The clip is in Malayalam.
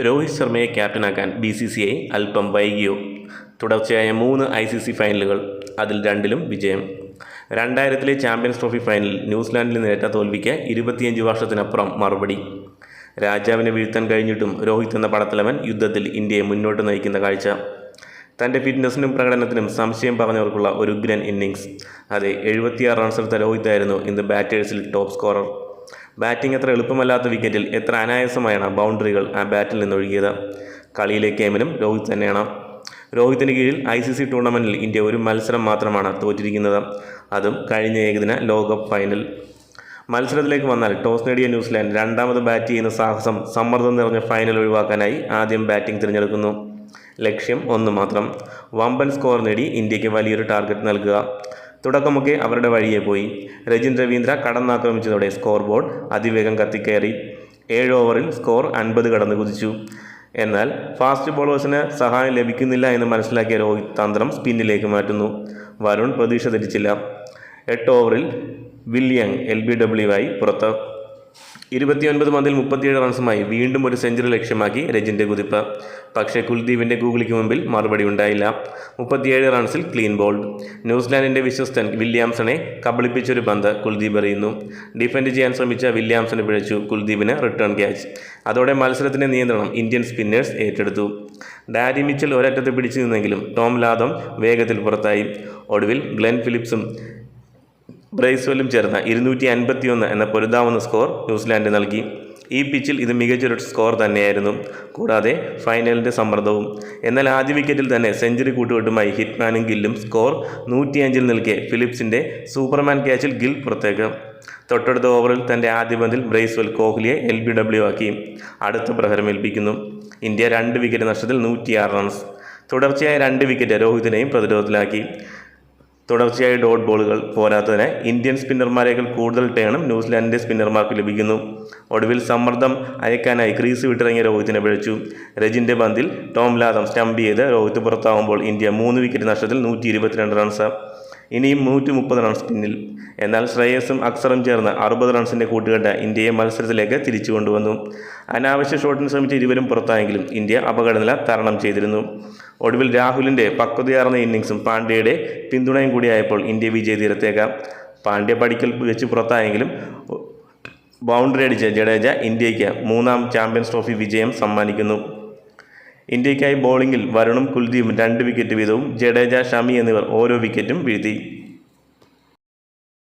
രോഹിത് ശർമ്മയെ ക്യാപ്റ്റനാക്കാൻ ബി സി സി ഐ അല്പം വൈകിയോ? തുടർച്ചയായ മൂന്ന് ഐ സി സി ഫൈനലുകൾ അതിൽ രണ്ടിലും വിജയം. രണ്ടായിരത്തിലെ ചാമ്പ്യൻസ് ട്രോഫി ഫൈനലിൽ ന്യൂസിലാൻഡിൽ നേരിട്ട തോൽവിക്ക് ഇരുപത്തിയഞ്ച് വർഷത്തിനപ്പുറം മറുപടി. രാജാവിനെ വീഴ്ത്താൻ കഴിഞ്ഞിട്ടും രോഹിത് എന്ന പടത്തലവൻ യുദ്ധത്തിൽ ഇന്ത്യയെ മുന്നോട്ട് നയിക്കുന്ന കാഴ്ച. തന്റെ ഫിറ്റ്നസിനും പ്രകടനത്തിനും സംശയം പറഞ്ഞവർക്കുള്ള ഒരു ഉഗ്രൻ ഇന്നിങ്സ് അതെ എഴുപത്തിയാറ് എടുത്ത രോഹിത്തായിരുന്നു ഇന്ന് ബാറ്റേഴ്സിൽ ടോപ്പ് സ്കോറർ ബാറ്റിംഗ് എത്ര എളുപ്പമല്ലാത്ത വിക്കറ്റിൽ എത്ര അനായാസമായാണ് ബൗണ്ടറികൾ ആ ബാറ്റിൽ നിന്ന് ഒഴുകിയത് കളിയിലെ കേമനും രോഹിത് തന്നെയാണ്. രോഹിത്തിന് കീഴിൽ I C C tournament India ഒരു മത്സരം മാത്രമാണ് തോറ്റിരിക്കുന്നത്. അതും കഴിഞ്ഞ ഏകദിന ലോകകപ്പ് ഫൈനൽ മത്സരത്തിലേക്ക് വന്നാൽ ടോസ് നേടിയ ന്യൂസിലാൻഡ് രണ്ടാമത് ബാറ്റ് ചെയ്യുന്ന സാഹസം സമ്മർദ്ദം നിറഞ്ഞ ഫൈനൽ ഒഴിവാക്കാനായി ആദ്യം ബാറ്റിംഗ് തിരഞ്ഞെടുക്കുന്നു. ലക്ഷ്യം ഒന്ന് മാത്രം. വമ്പൻ സ്കോർ നേടി ഇന്ത്യയ്ക്ക് വലിയൊരു ടാർഗറ്റ് നൽകുക. തുടക്കമൊക്കെ അവരുടെ വഴിയെ പോയി. രജിൻ രവീന്ദ്ര കടന്നാക്രമിച്ചതോടെ സ്കോർ ബോർഡ് അതിവേഗം കത്തിക്കയറി ഏഴ് ഓവറിൽ സ്കോർ അൻപത് കടന്നു കുതിച്ചു. എന്നാൽ ഫാസ്റ്റ് ബോളേഴ്സിന് സഹായം ലഭിക്കുന്നില്ല എന്ന് മനസ്സിലാക്കിയ രോഹിത് തന്ത്രം സ്പിന്നിലേക്ക് മാറ്റുന്നു. വരുൺ പ്രതീക്ഷ തെറ്റിച്ചില്ല എട്ട് ഓവറിൽ വില്യങ് എൽ ബി ഡബ്ല്യു ആയി പുറത്ത്. ഇരുപത്തിയൊൻപത് പന്തിൽ മുപ്പത്തിയേഴ് റൺസുമായി വീണ്ടും ഒരു സെഞ്ചുറി ലക്ഷ്യമാക്കി രജിന്റെ കുതിപ്പ്. പക്ഷേ കുൽദീപിന്റെ ഗൂഗിളിക്ക് മുമ്പിൽ മറുപടി ഉണ്ടായില്ല. മുപ്പത്തിയേഴ് റൺസിൽ ക്ലീൻ ബോൾഡ്. ന്യൂസിലാൻഡിന്റെ വിശ്വസ്തൻ വില്യാംസണെ കബളിപ്പിച്ചൊരു പന്ത് കുൽദീപ് എറിയുന്നു. ഡിഫെൻഡ് ചെയ്യാൻ ശ്രമിച്ച വില്യാംസന് പിഴച്ചു കുൽദീപിന് റിട്ടേൺ ക്യാച്ച്. അതോടെ മത്സരത്തിന്റെ നിയന്ത്രണം ഇന്ത്യൻ സ്പിന്നേഴ്സ് ഏറ്റെടുത്തു. ഡാരി മിച്ചൽ ഒരറ്റത്ത് പിടിച്ചു നിന്നെങ്കിലും ടോം ലാദം വേഗത്തിൽ പുറത്തായി. ഒടുവിൽ ഗ്ലെൻ ഫിലിപ്സും ബ്രൈസ്വെല്ലും ചേർന്ന ഇരുന്നൂറ്റി അൻപത്തിയൊന്ന് എന്ന പൊരുതാവുന്ന സ്കോർ ന്യൂസിലാൻഡ് നൽകി. ഈ പിച്ചിൽ ഇത് മികച്ചൊരു സ്കോർ തന്നെയായിരുന്നു. കൂടാതെ ഫൈനലിന്റെ സമ്മർദ്ദവും. എന്നാൽ ആദ്യ വിക്കറ്റിൽ തന്നെ സെഞ്ചുറി കൂട്ടുകെട്ടുമായി ഹിറ്റ്മാനും ഗില്ലും സ്കോർ നൂറ്റിയഞ്ചിൽ നിൽക്കെ ഫിലിപ്സിന്റെ സൂപ്പർമാൻ ക്യാച്ചിൽ ഗിൽ പുറത്തേക്ക്. തൊട്ടടുത്ത ഓവറിൽ തന്റെ ആദ്യ പന്തിൽ ബ്രേസ്വെൽ കോഹ്ലിയെ എൽ ബി ഡബ്ല്യു ആക്കി. അടുത്ത പ്രഹരം ഏൽപ്പിക്കുന്നു. ഇന്ത്യ രണ്ട് വിക്കറ്റ് നഷ്ടത്തിൽ നൂറ്റിയാറ് റൺസ്. തുടർച്ചയായ രണ്ട് വിക്കറ്റ് രോഹിതിനെയും പ്രതിരോധത്തിലാക്കി. തുടർച്ചയായ ഡോട്ട് ബോളുകൾ പോരാത്തതിന് ഇന്ത്യൻ സ്പിന്നർമാരേക്കാൾ കൂടുതൽ ടേണും ന്യൂസിലാൻഡിന്റെ സ്പിന്നർമാർക്ക് ലഭിക്കുന്നു. ഒടുവിൽ സമ്മർദ്ദം അയക്കാനായി ക്രീസ് വിട്ടിറങ്ങിയ രോഹിത്തിനെ പിഴച്ചു. രജിന്റെ പന്തിൽ ടോം ലാദം സ്റ്റംപ് ചെയ്ത് രോഹിത് പുറത്താവുമ്പോൾ ഇന്ത്യ മൂന്ന് വിക്കറ്റ് നഷ്ടത്തിൽ നൂറ്റി ഇരുപത്തിരണ്ട് റൺസ്. ഇനിയും നൂറ്റി മുപ്പത് റൺസ് പിന്നിൽ. എന്നാൽ ശ്രേയസും അക്സറും ചേർന്ന് അറുപത് റൺസിന്റെ കൂട്ടുകെട്ട് ഇന്ത്യയെ മത്സരത്തിലേക്ക് തിരിച്ചു കൊണ്ടുവന്നു. അനാവശ്യ ഷോട്ടിന് ശ്രമിച്ച ഇരുവരും പുറത്തായെങ്കിലും ഇന്ത്യ അപകടനില തരണം ചെയ്തിരുന്നു. ഒടുവിൽ രാഹുലിന്റെ പക്വതയാർന്ന ഇന്നിങ്സും പാണ്ഡ്യയുടെ പിന്തുണയും കൂടിയായപ്പോൾ ഇന്ത്യ വിജയ തീരത്തേക്കാം. പാണ്ഡ്യ പടിക്കൽ വെച്ച് പുറത്തായെങ്കിലും ബൗണ്ടറി അടിച്ച ജഡേജ ഇന്ത്യയ്ക്ക് മൂന്നാം ചാമ്പ്യൻസ് ട്രോഫി വിജയം സമ്മാനിക്കുന്നു. ഇന്ത്യയ്ക്കായി ബോളിംഗിൽ വരുണും കുൽദീപും രണ്ട് വിക്കറ്റ് വീതവും ജഡേജ ഷമി എന്നിവർ ഓരോ വിക്കറ്റും വീഴ്ത്തി.